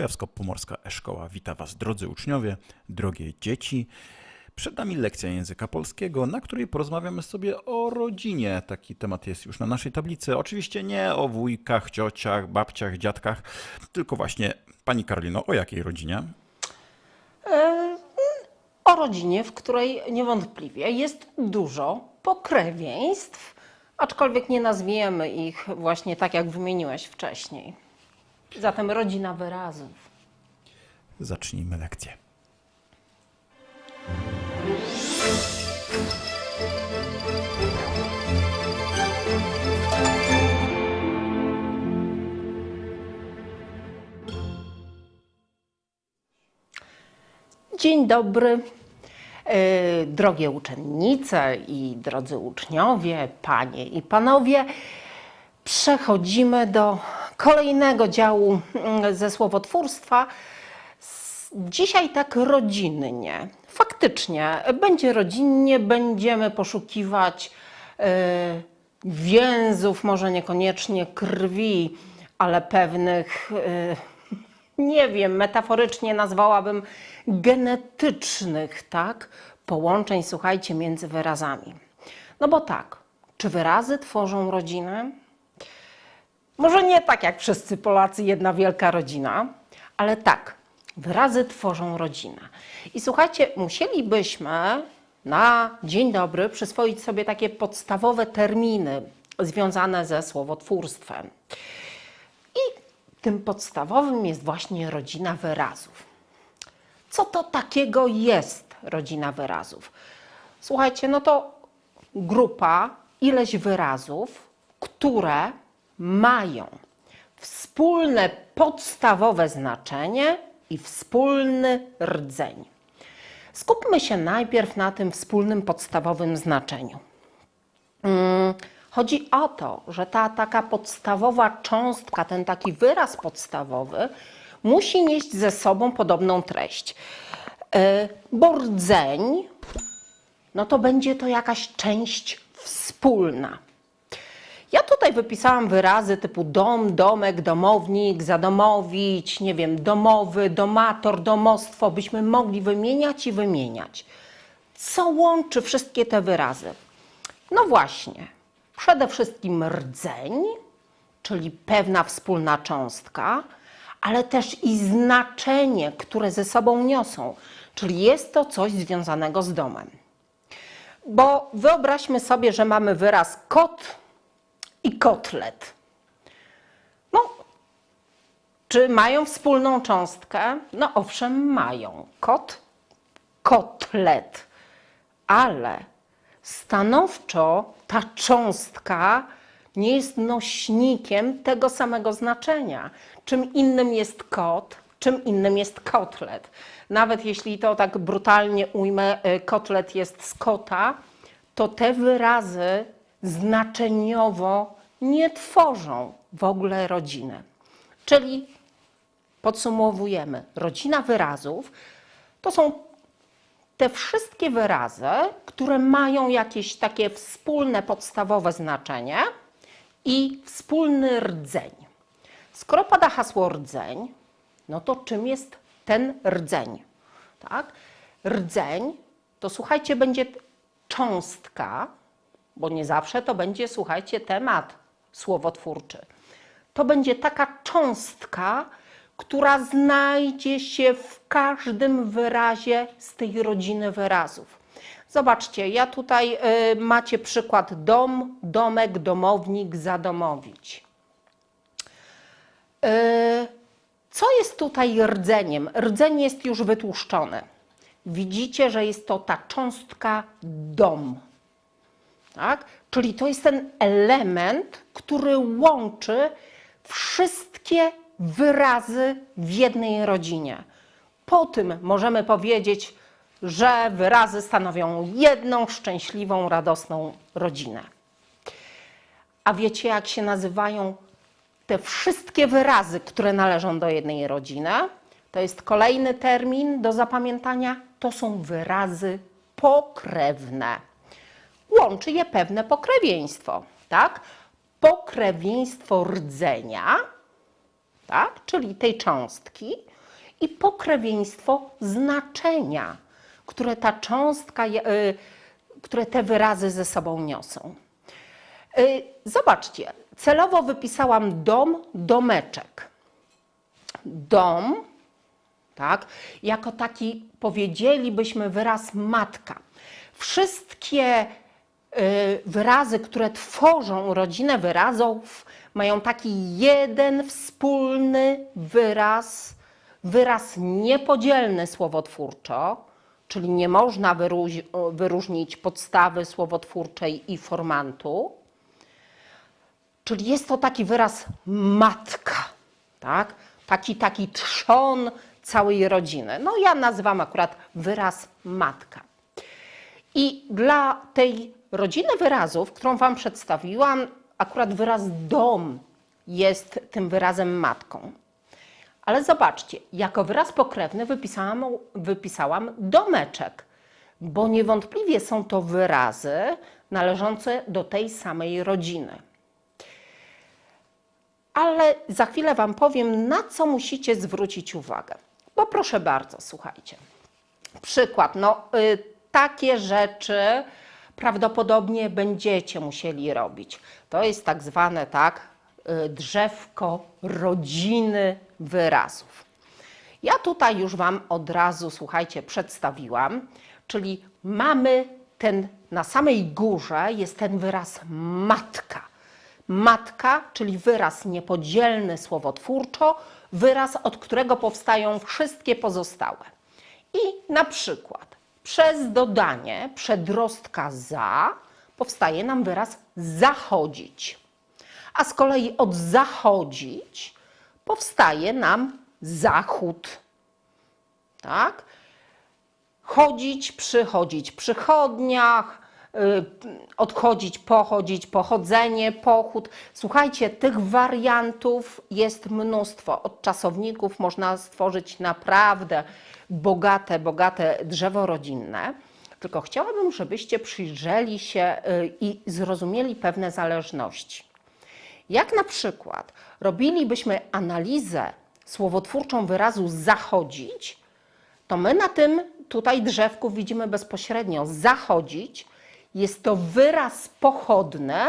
Kujawsko-Pomorska E-Szkoła wita Was, drodzy uczniowie, drogie dzieci. Przed nami lekcja języka polskiego, na której porozmawiamy sobie o rodzinie. Taki temat jest już na naszej tablicy. Oczywiście nie o wujkach, ciociach, babciach, dziadkach, tylko właśnie Pani Karolino, o jakiej rodzinie? o rodzinie, w której niewątpliwie jest dużo pokrewieństw, aczkolwiek nie nazwiemy ich właśnie tak, jak wymieniłeś wcześniej. Zatem rodzina wyrazów. Zacznijmy lekcję. Dzień dobry, e, drogie uczennice i drodzy uczniowie, panie i panowie. Przechodzimy do kolejnego działu mm, ze słowotwórstwa. Dzisiaj tak rodzinnie. Faktycznie będzie rodzinnie, będziemy poszukiwać e, więzów, może niekoniecznie krwi, ale pewnych e, nie wiem, metaforycznie nazwałabym genetycznych, tak? Połączeń, słuchajcie, między wyrazami. No bo tak, czy wyrazy tworzą rodzinę? Może nie tak jak wszyscy Polacy, jedna wielka rodzina, ale tak, wyrazy tworzą rodzinę. I słuchajcie, musielibyśmy na dzień dobry przyswoić sobie takie podstawowe terminy związane ze słowotwórstwem. I tym podstawowym jest właśnie rodzina wyrazów. Co to takiego jest rodzina wyrazów? Słuchajcie, no to grupa, ileś wyrazów, które mają wspólne podstawowe znaczenie i wspólny rdzeń. Skupmy się najpierw na tym wspólnym podstawowym znaczeniu. Mm, Chodzi o to, że ta taka podstawowa cząstka, ten taki wyraz podstawowy, musi nieść ze sobą podobną treść. E, Bo rdzeń, no to będzie to jakaś część wspólna. Ja tutaj wypisałam wyrazy typu dom, domek, domownik, zadomowić, nie wiem, domowy, domator, domostwo, byśmy mogli wymieniać i wymieniać. Co łączy wszystkie te wyrazy? No właśnie, przede wszystkim rdzeń, czyli pewna wspólna cząstka, ale też i znaczenie, które ze sobą niosą, czyli jest to coś związanego z domem. Bo wyobraźmy sobie, że mamy wyraz kot i kotlet. No, czy mają wspólną cząstkę? No owszem, mają. Kot, kotlet. Ale stanowczo ta cząstka nie jest nośnikiem tego samego znaczenia. Czym innym jest kot, czym innym jest kotlet. Nawet jeśli to tak brutalnie ujmę, y, kotlet jest z kota, to te wyrazy znaczeniowo nie tworzą w ogóle rodziny. Czyli podsumowujemy, rodzina wyrazów to są te wszystkie wyrazy, które mają jakieś takie wspólne, podstawowe znaczenie i wspólny rdzeń. Skoro pada hasło rdzeń, no to czym jest ten rdzeń? Tak? Rdzeń to słuchajcie, będzie cząstka, bo nie zawsze to będzie, słuchajcie, temat słowotwórczy. To będzie taka cząstka, która znajdzie się w każdym wyrazie z tej rodziny wyrazów. Zobaczcie, ja tutaj y, macie przykład dom, domek, domownik, zadomowić. Y, Co jest tutaj rdzeniem? Rdzeń jest już wytłuszczony. Widzicie, że jest to ta cząstka dom. Tak? Czyli to jest ten element, który łączy wszystkie wyrazy w jednej rodzinie. Po tym możemy powiedzieć, że wyrazy stanowią jedną szczęśliwą, radosną rodzinę. A wiecie, jak się nazywają te wszystkie wyrazy, które należą do jednej rodziny? To jest kolejny termin do zapamiętania. To są wyrazy pokrewne. Łączy je pewne pokrewieństwo, tak? Pokrewieństwo rdzenia, tak? czyli tej cząstki, i pokrewieństwo znaczenia, które ta cząstka, y, które te wyrazy ze sobą niosą. Y, Zobaczcie, celowo wypisałam dom, domeczek. Dom, tak, jako taki powiedzielibyśmy wyraz matka. Wszystkie wyrazy, które tworzą rodzinę wyrazów, mają taki jeden wspólny wyraz, wyraz niepodzielny słowotwórczo, czyli nie można wyróż- wyróżnić podstawy słowotwórczej i formantu. Czyli jest to taki wyraz matka, tak? Taki, taki trzon całej rodziny. No ja nazywam akurat wyraz matka. I dla tej rodziny wyrazów, którą Wam przedstawiłam, akurat wyraz dom jest tym wyrazem matką. Ale zobaczcie, jako wyraz pokrewny wypisałam, wypisałam domeczek, bo niewątpliwie są to wyrazy należące do tej samej rodziny. Ale za chwilę Wam powiem, na co musicie zwrócić uwagę. Bo proszę bardzo, słuchajcie. Przykład, no y, takie rzeczy prawdopodobnie będziecie musieli robić. To jest tak zwane, tak, y, drzewko rodziny wyrazów. Ja tutaj już Wam od razu, słuchajcie, przedstawiłam, czyli mamy ten, na samej górze jest ten wyraz matka. Matka, czyli wyraz niepodzielny słowotwórczo, wyraz, od którego powstają wszystkie pozostałe. I na przykład przez dodanie przedrostka za powstaje nam wyraz zachodzić. A z kolei od zachodzić powstaje nam zachód. Tak? chodzić, przychodzić, przychodniach, y, odchodzić, pochodzić, pochodzenie, pochód. Słuchajcie, tych wariantów jest mnóstwo. Od czasowników można stworzyć naprawdę bogate, bogate drzewo rodzinne. Tylko chciałabym, żebyście przyjrzeli się y, i zrozumieli pewne zależności. Jak na przykład robilibyśmy analizę słowotwórczą wyrazu zachodzić, to my na tym tutaj drzewku widzimy bezpośrednio zachodzić. Jest to wyraz pochodny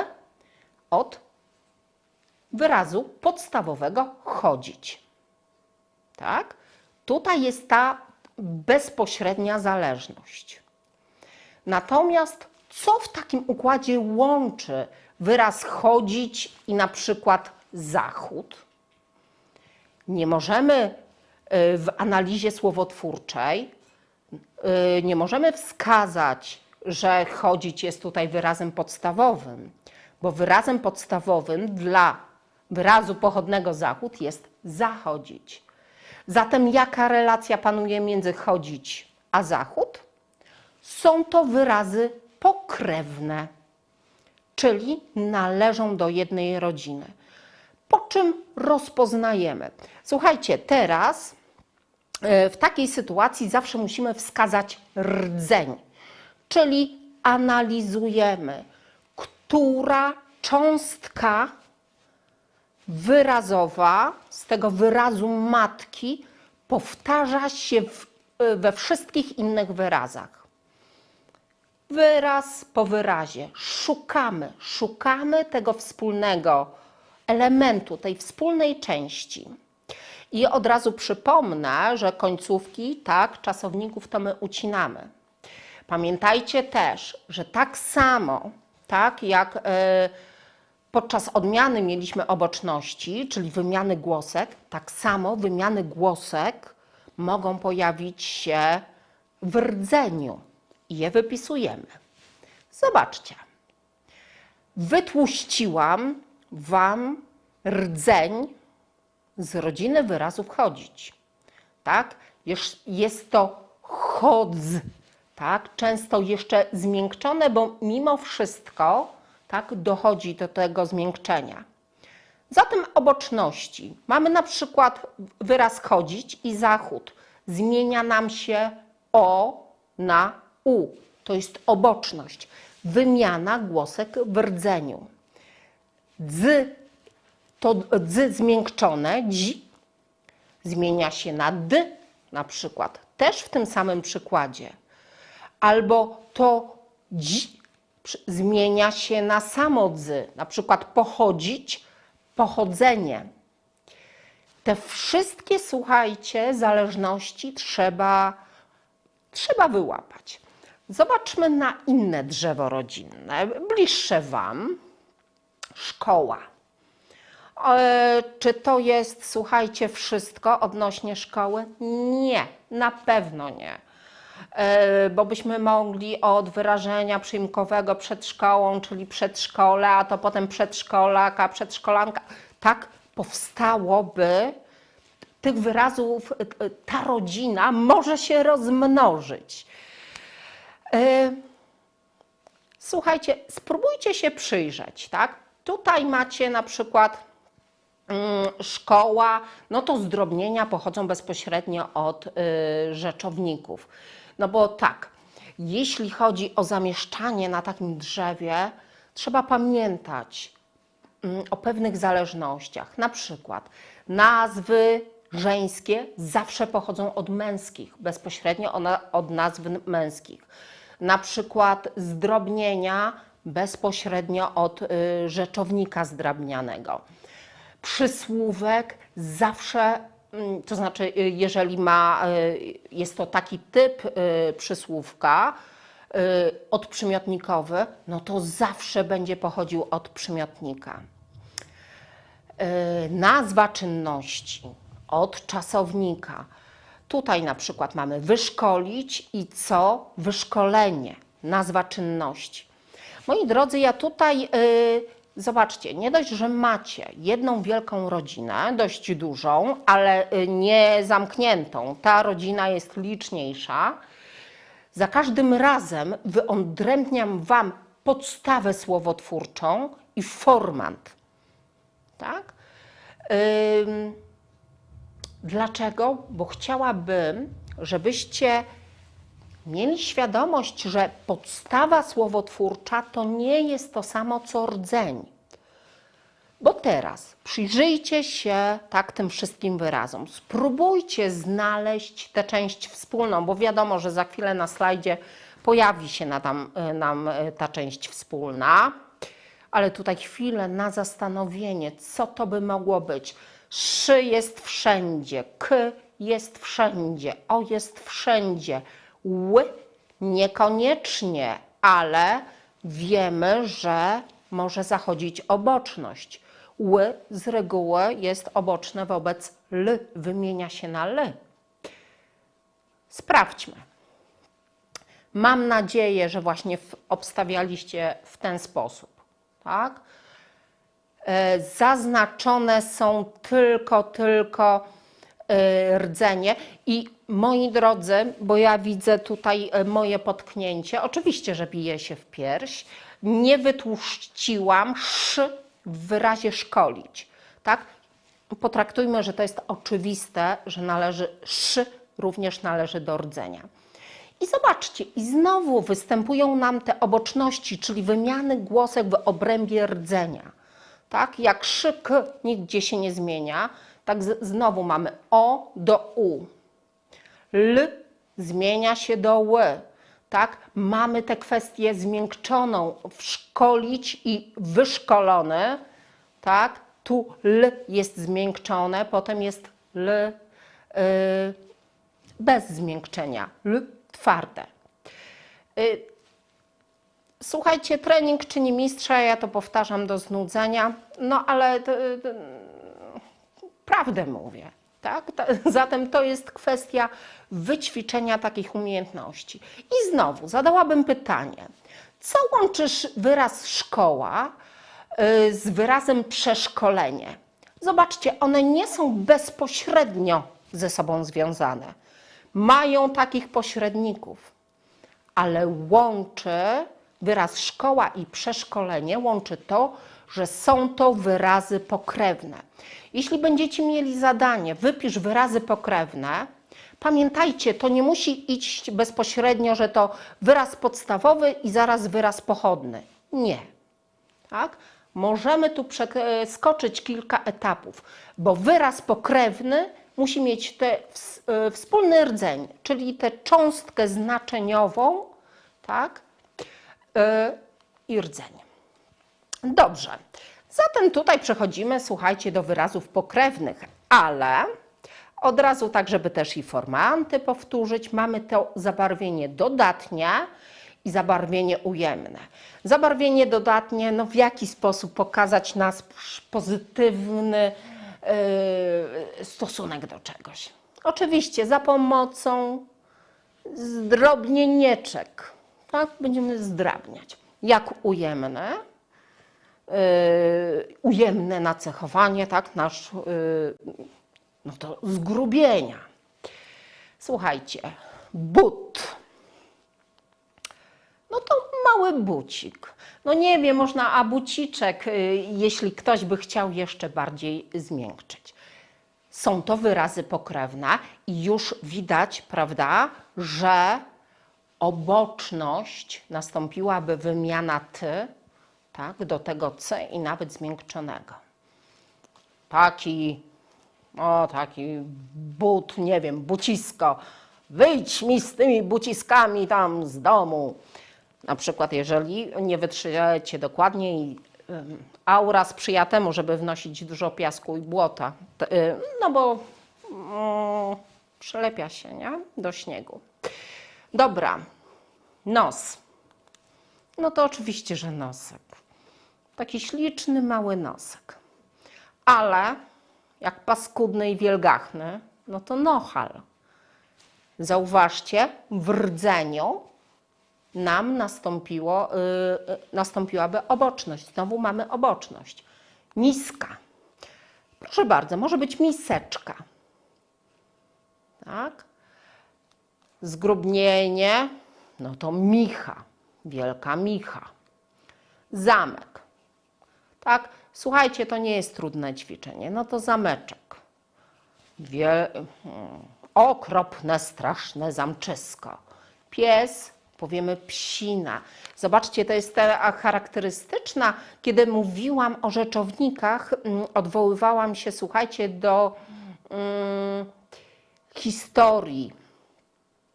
od wyrazu podstawowego chodzić. Tak? Tutaj jest ta bezpośrednia zależność. Natomiast co w takim układzie łączy wyraz chodzić i na przykład zachód? Nie możemy y, w analizie słowotwórczej, y, nie możemy wskazać, że chodzić jest tutaj wyrazem podstawowym, bo wyrazem podstawowym dla wyrazu pochodnego zachód jest zachodzić. Zatem jaka relacja panuje między chodzić a zachód? Są to wyrazy pokrewne, czyli należą do jednej rodziny. Po czym rozpoznajemy? Słuchajcie, teraz e, w takiej sytuacji zawsze musimy wskazać rdzeń, czyli analizujemy, która cząstka wyrazowa z tego wyrazu matki powtarza się w, e, we wszystkich innych wyrazach wyraz po wyrazie. Szukamy, szukamy tego wspólnego elementu, tej wspólnej części. I od razu przypomnę, że końcówki, tak, czasowników to my ucinamy. Pamiętajcie też, że tak samo, tak jak e, podczas odmiany mieliśmy oboczności, czyli wymiany głosek, tak samo wymiany głosek mogą pojawić się w rdzeniu i je wypisujemy. Zobaczcie. Wytłuściłam Wam rdzeń z rodziny wyrazów chodzić. Tak? Jest- to chodz, tak? Często jeszcze zmiękczone, bo mimo wszystko tak, dochodzi do tego zmiękczenia. Zatem oboczności. Mamy na przykład wyraz chodzić i zachód. Zmienia nam się o na u. To jest oboczność. Wymiana głosek w rdzeniu. Dz to dz zmiękczone, dzi zmienia się na d, na przykład, też w tym samym przykładzie. Albo to dzi zmienia się na samo dzy, na przykład pochodzić, pochodzenie. Te wszystkie, słuchajcie, zależności trzeba, trzeba wyłapać. Zobaczmy na inne drzewo rodzinne, bliższe Wam. Szkoła. E, Czy to jest, słuchajcie, wszystko odnośnie szkoły? Nie, na pewno nie. E, Bo byśmy mogli od wyrażenia przyimkowego przed szkołą, czyli przedszkole, a to potem przedszkolak, a przedszkolanka. Tak powstałoby tych wyrazów, e, ta rodzina może się rozmnożyć. E, Słuchajcie, spróbujcie się przyjrzeć, tak? Tutaj macie na przykład mm, szkoła, no to zdrobnienia pochodzą bezpośrednio od y, rzeczowników. No bo tak, jeśli chodzi o zamieszczanie na takim drzewie, trzeba pamiętać mm, o pewnych zależnościach. Na przykład nazwy żeńskie zawsze pochodzą od męskich, bezpośrednio od nazw męskich. Na przykład zdrobnienia bezpośrednio od y, rzeczownika zdrabnianego przysłówek zawsze, to znaczy, y, jeżeli ma, y, jest to taki typ y, przysłówka odprzymiotnikowy, no to zawsze będzie pochodził od przymiotnika. Nazwa czynności od czasownika. Tutaj na przykład mamy wyszkolić i co? Wyszkolenie, nazwa czynności. Moi drodzy, ja tutaj, zobaczcie, nie dość, że macie jedną wielką rodzinę, dość dużą, ale y, nie zamkniętą. Ta rodzina jest liczniejsza. Za każdym razem wyodrębniam Wam podstawę słowotwórczą i formant. Tak? Dlaczego? Bo chciałabym, żebyście mieli świadomość, że podstawa słowotwórcza to nie jest to samo co rdzeń. Bo teraz przyjrzyjcie się tak tym wszystkim wyrazom. Spróbujcie znaleźć tę część wspólną, bo wiadomo, że za chwilę na slajdzie pojawi się na tam, y, nam y, ta część wspólna. Ale tutaj chwilę na zastanowienie, co to by mogło być. Szy jest wszędzie, k jest wszędzie, o jest wszędzie, ł niekoniecznie, ale wiemy, że może zachodzić oboczność. Ł z reguły jest oboczne wobec l, wymienia się na l. Sprawdźmy. Mam nadzieję, że właśnie obstawialiście w ten sposób. Tak? E, Zaznaczone są tylko, tylko e, rdzenie. I moi drodzy, bo ja widzę tutaj e, moje potknięcie, oczywiście, że bije się w pierś, nie wytłuściłam sz w wyrazie szkolić. Tak? Potraktujmy, że to jest oczywiste, że należy sz również należy do rdzenia. I zobaczcie, i znowu występują nam te oboczności, czyli wymiany głosek w obrębie rdzenia. Tak? Jak szyk nigdzie się nie zmienia, tak znowu mamy o do u. L zmienia się do ł. Tak? Mamy tę kwestię zmiękczoną, wszkolić i wyszkolony. Tak? Tu l jest zmiękczone, potem jest l y, bez zmiękczenia, l twarde. Y, Słuchajcie, trening czyni mistrza, ja to powtarzam do znudzenia, no ale to, prawdę mówię. Tak? Ta- Zatem to jest kwestia wyćwiczenia takich umiejętności. I znowu zadałabym pytanie, co łączysz wyraz szkoła y, z wyrazem przeszkolenie? Zobaczcie, one nie są bezpośrednio ze sobą związane. Mają takich pośredników ale łączy wyraz szkoła i przeszkolenie, łączy to, że są to wyrazy pokrewne. Jeśli będziecie mieli zadanie, wypisz wyrazy pokrewne, pamiętajcie, to nie musi iść bezpośrednio, że to wyraz podstawowy i zaraz wyraz pochodny. Nie. Tak? Możemy tu przeskoczyć kilka etapów, bo wyraz pokrewny musi mieć te y, wspólny rdzeń, czyli tę cząstkę znaczeniową, tak? Y, I rdzeń. Dobrze. Zatem tutaj przechodzimy, słuchajcie, do wyrazów pokrewnych, ale od razu tak, żeby też i formanty powtórzyć, mamy to zabarwienie dodatnie i zabarwienie ujemne. Zabarwienie dodatnie, no w jaki sposób pokazać nasz pozytywny yy, stosunek do czegoś. Oczywiście za pomocą zdrobnienieczek, tak? Będziemy zdrabniać. Jak ujemne, ujemne nacechowanie, tak? Nasz, yy, no to zgrubienia. Słuchajcie, but. No to mały bucik. No nie wiem, można a buciczek, y, jeśli ktoś by chciał jeszcze bardziej zmiękczyć. Są to wyrazy pokrewne i już widać, prawda, że oboczność nastąpiłaby wymiana ty, tak, do tego c i nawet zmiękczonego. Taki, o taki but, nie wiem, bucisko. Wyjdź mi z tymi buciskami tam z domu. Na przykład, jeżeli nie wytrzyjecie dokładnie i aura sprzyja temu, żeby wnosić dużo piasku i błota, y, no bo mm, przylepia się, nie? Do śniegu. Dobra, nos. No to oczywiście, że nosek. Taki śliczny, mały nosek. Ale jak paskudny i wielgachny, no to nochal. Zauważcie, w rdzeniu nam nastąpiło, y, y, nastąpiłaby oboczność. Znowu mamy oboczność. Niska. Proszę bardzo, może być miseczka. Tak? Zgrubnienie, no to micha, wielka micha. Zamek. Tak? Słuchajcie, to nie jest trudne ćwiczenie. No to zameczek. Hmm, Okropne, straszne zamczysko. Pies, powiemy psina. Zobaczcie, to jest charakterystyczna. Kiedy mówiłam o rzeczownikach, mm, odwoływałam się, słuchajcie, do mm, historii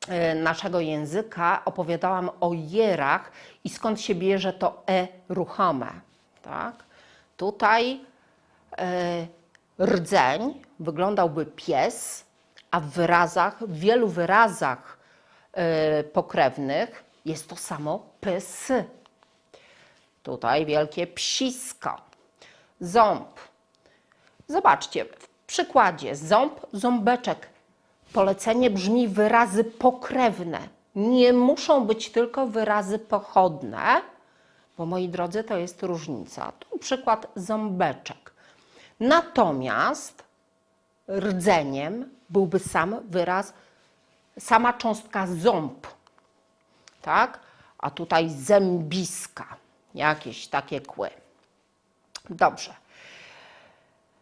e, naszego języka, opowiadałam o jerach i skąd się bierze to e ruchome. Tak? Tutaj e, rdzeń wyglądałby pies, a w wyrazach, w wielu wyrazach e, pokrewnych jest to samo pys. Tutaj wielkie psisko. Ząb. Zobaczcie, w przykładzie ząb, ząbeczek. Polecenie brzmi wyrazy pokrewne. Nie muszą być tylko wyrazy pochodne, bo moi drodzy, to jest różnica. Tu przykład ząbeczek. Natomiast rdzeniem byłby sam wyraz, sama cząstka ząb, tak? A tutaj zębiska, jakieś takie kły. Dobrze.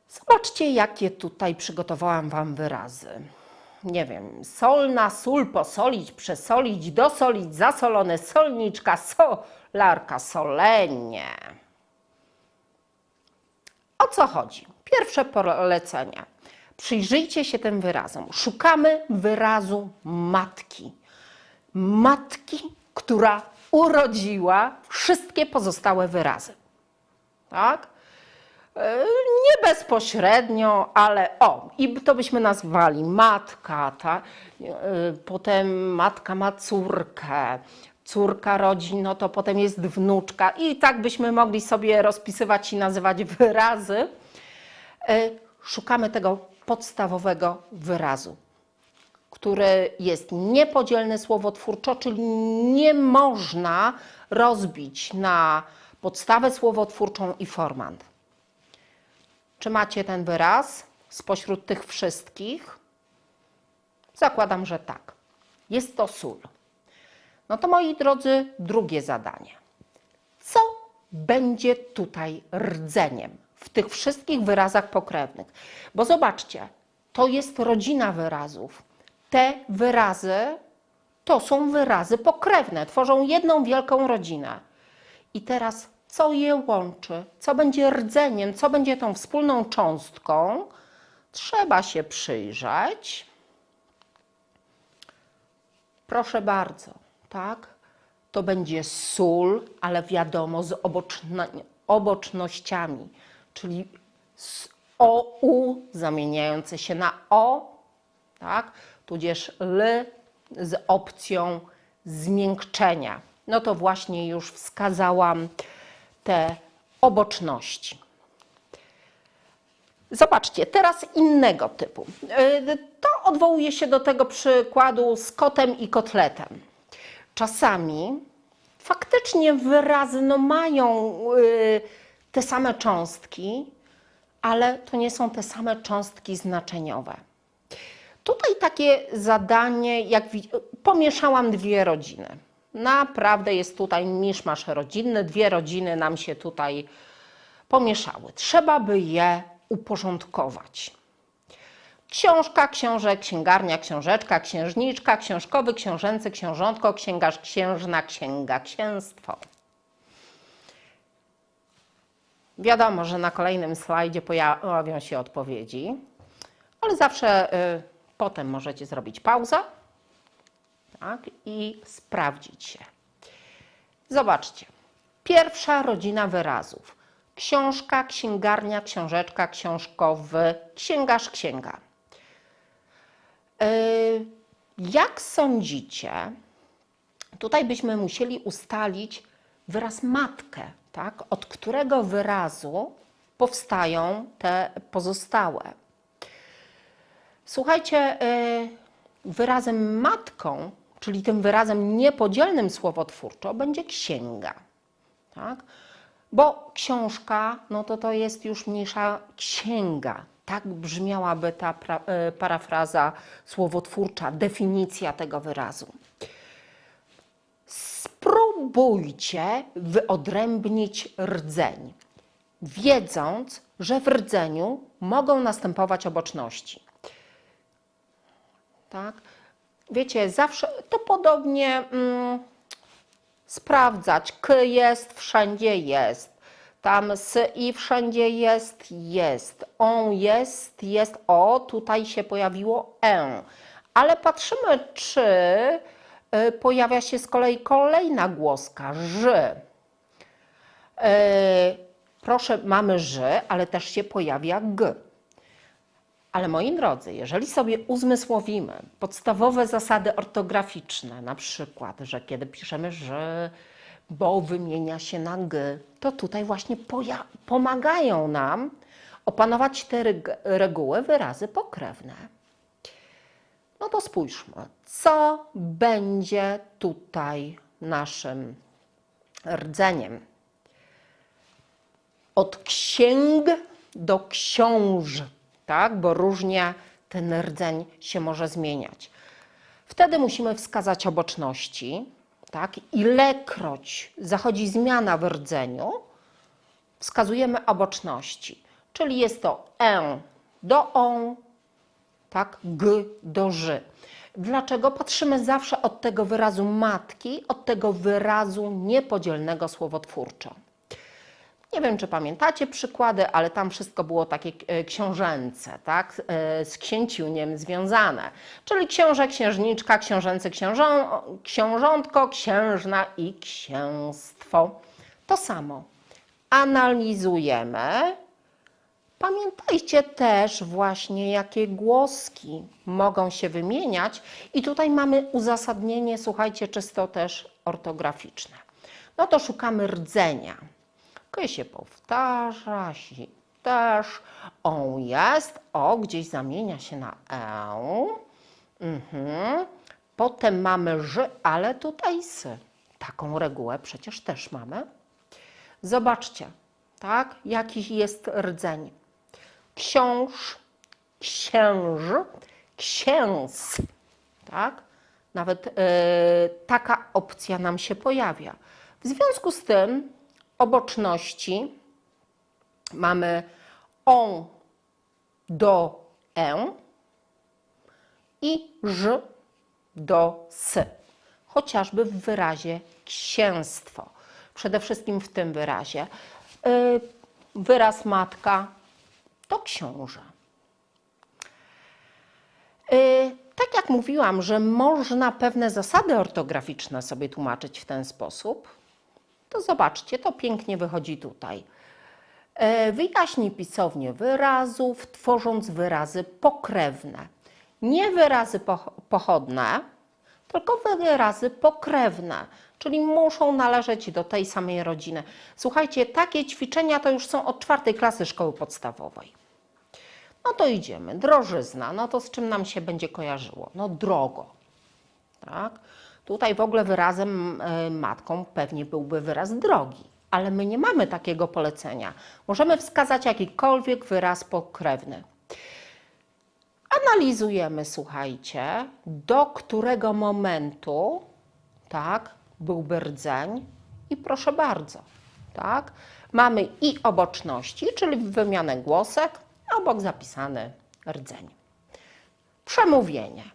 Zobaczcie, jakie tutaj przygotowałam Wam wyrazy. Nie wiem, solna, sól, posolić, przesolić, dosolić, zasolone, solniczka, solarka, solenie. O co chodzi? Pierwsze polecenie. Przyjrzyjcie się tym wyrazom. Szukamy wyrazu matki. Matki, która urodziła wszystkie pozostałe wyrazy. Tak? E, Nie bezpośrednio, ale o, i to byśmy nazwali matka, ta, e, potem matka ma córkę, córka rodzi, no to potem jest wnuczka i tak byśmy mogli sobie rozpisywać i nazywać wyrazy. E, Szukamy tego podstawowego wyrazu, który jest niepodzielny słowotwórczo, czyli nie można rozbić na podstawę słowotwórczą i formant. Czy macie ten wyraz spośród tych wszystkich? Zakładam, że tak. Jest to sól. No to moi drodzy, drugie zadanie. Co będzie tutaj rdzeniem w tych wszystkich wyrazach pokrewnych? Bo zobaczcie, to jest rodzina wyrazów. Te wyrazy to są wyrazy pokrewne, tworzą jedną wielką rodzinę. I teraz co je łączy? Co będzie rdzeniem? Co będzie tą wspólną cząstką? trzeba się przyjrzeć. Proszę bardzo, tak? To będzie sól, ale wiadomo z obocznościami, czyli z OU zamieniające się na O, tak? Tudzież L z opcją zmiękczenia. No to właśnie już wskazałam te oboczności. Zobaczcie, teraz innego typu. Yy, To odwołuje się do tego przykładu z kotem i kotletem. Czasami faktycznie wyrazy no, mają yy, te same cząstki, ale to nie są te same cząstki znaczeniowe. Tutaj takie zadanie, jak pomieszałam dwie rodziny. Naprawdę jest tutaj miszmasz rodzinny, dwie rodziny nam się tutaj pomieszały. Trzeba by je uporządkować. Książka, książek, księgarnia, książeczka, księżniczka, książkowy, książęcy, książątko, księgarz, księżna, księga, księstwo. Wiadomo, że na kolejnym slajdzie pojawią się odpowiedzi, ale zawsze y, potem możecie zrobić pauzę tak, i sprawdzić się. Zobaczcie. Pierwsza rodzina wyrazów. Książka, księgarnia, książeczka, książkowy, księgarz, księga. Yy, Jak sądzicie, tutaj byśmy musieli ustalić wyraz matkę, tak? od którego wyrazu powstają te pozostałe. Słuchajcie, yy, wyrazem matką, czyli tym wyrazem niepodzielnym słowotwórczo, będzie księga. Tak? Bo książka, no to to jest już mniejsza księga. Tak brzmiałaby ta pra, e, parafraza słowotwórcza, definicja tego wyrazu. Spróbujcie wyodrębnić rdzeń, wiedząc, że w rdzeniu mogą następować oboczności. Tak? Wiecie, zawsze to podobnie. Mm, sprawdzać. K jest, wszędzie jest. Tam s i wszędzie jest, jest. On jest, jest. O, tutaj się pojawiło e. Ale patrzymy, czy y, pojawia się z kolei kolejna głoska, ż. Y, proszę, mamy ż, ale też się pojawia g. Ale moi drodzy, jeżeli sobie uzmysłowimy podstawowe zasady ortograficzne, na przykład, że kiedy piszemy, że bo wymienia się na g, to tutaj właśnie pomagają nam opanować te reg- reguły wyrazy pokrewne. No to spójrzmy, co będzie tutaj naszym rdzeniem od księg do książ, tak? bo różnie ten rdzeń się może zmieniać. Wtedy musimy wskazać oboczności, tak? ilekroć zachodzi zmiana w rdzeniu, wskazujemy oboczności, czyli jest to e do on, tak? g do ży. Dlaczego? Patrzymy zawsze od tego wyrazu matki, od tego wyrazu niepodzielnego słowotwórczo. Nie wiem, czy pamiętacie przykłady, ale tam wszystko było takie e, książęce, tak? E, z księciuniem związane. Czyli książę, księżniczka, książęcy, książą, książątko, księżna i księstwo. To samo. Analizujemy. Pamiętajcie też właśnie, jakie głoski mogą się wymieniać. I tutaj mamy uzasadnienie, słuchajcie, czysto też ortograficzne. No to szukamy rdzenia. K się powtarza, si też. On jest, o gdzieś zamienia się na e. Mhm. Potem mamy ż, ale tutaj s. Taką regułę przecież też mamy. Zobaczcie, tak, jaki jest rdzeń. Książ, księż, księs, tak? Nawet e, taka opcja nam się pojawia. W związku z tym oboczności mamy on do e i ż do s, chociażby w wyrazie księstwo. Przede wszystkim w tym wyrazie. Y, Wyraz matka to książę. tak jak mówiłam, że można pewne zasady ortograficzne sobie tłumaczyć w ten sposób, to zobaczcie, to pięknie wychodzi tutaj. E, Wyjaśnij pisownię wyrazów, tworząc wyrazy pokrewne. Nie wyrazy poch- pochodne, tylko wyrazy pokrewne, czyli muszą należeć do tej samej rodziny. Słuchajcie, takie ćwiczenia to już są od czwartej klasy szkoły podstawowej. No to idziemy. Drożyzna, no to z czym nam się będzie kojarzyło? No drogo. Tak? Tutaj w ogóle wyrazem y, matką pewnie byłby wyraz drogi, ale my nie mamy takiego polecenia. Możemy wskazać jakikolwiek wyraz pokrewny. Analizujemy, słuchajcie, do którego momentu tak, byłby rdzeń i proszę bardzo, tak, mamy i oboczności, czyli wymianę głosek, obok zapisany rdzeń. Przemówienie.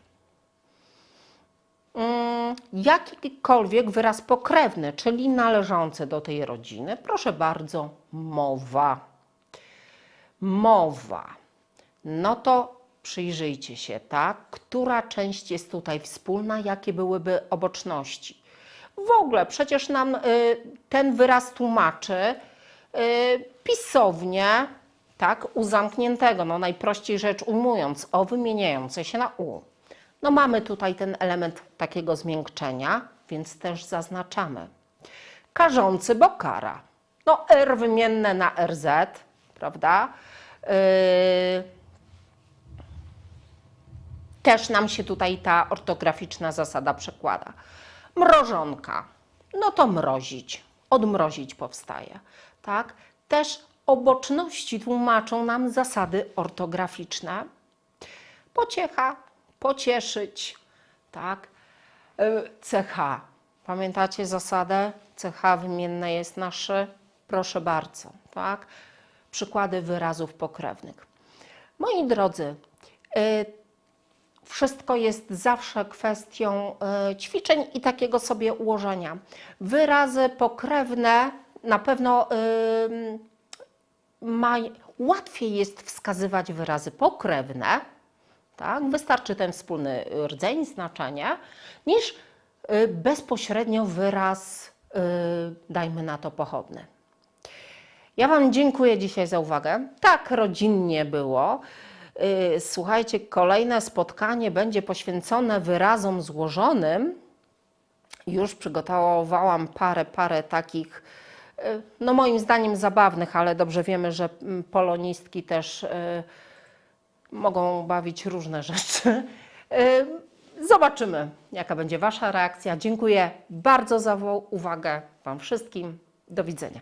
Mm, Jakikolwiek wyraz pokrewny, czyli należący do tej rodziny, proszę bardzo, mowa. Mowa. No to przyjrzyjcie się, tak? Która część jest tutaj wspólna, jakie byłyby oboczności. W ogóle przecież nam y, ten wyraz tłumaczy y, pisownie, tak, u zamkniętego, no najprościej rzecz ujmując, o wymieniające się na u. No mamy tutaj ten element takiego zmiękczenia, więc też zaznaczamy. Karzący, bo kara. No R wymienne na RZ, prawda? Yy, też nam się tutaj ta ortograficzna zasada przekłada. Mrożonka, no to mrozić, odmrozić powstaje, tak? Też oboczności tłumaczą nam zasady ortograficzne. Pociecha, pocieszyć, tak? Y, CH. Pamiętacie zasadę? CH wymienne jest nasze, proszę bardzo, tak? Przykłady wyrazów pokrewnych. Moi drodzy, y, wszystko jest zawsze kwestią y, ćwiczeń i takiego sobie ułożenia. Wyrazy pokrewne na pewno ma, łatwiej jest wskazywać wyrazy pokrewne, tak? wystarczy ten wspólny rdzeń, znaczenie, niż y, bezpośrednio wyraz, y, dajmy na to, pochodny. Ja Wam dziękuję dzisiaj za uwagę. Tak rodzinnie było. Y, Słuchajcie, kolejne spotkanie będzie poświęcone wyrazom złożonym. Już przygotowałam parę, parę takich, y, no moim zdaniem zabawnych, ale dobrze wiemy, że mm, polonistki też y, mogą bawić różne rzeczy. Y, Zobaczymy, jaka będzie Wasza reakcja. Dziękuję bardzo za uwagę Wam wszystkim. Do widzenia.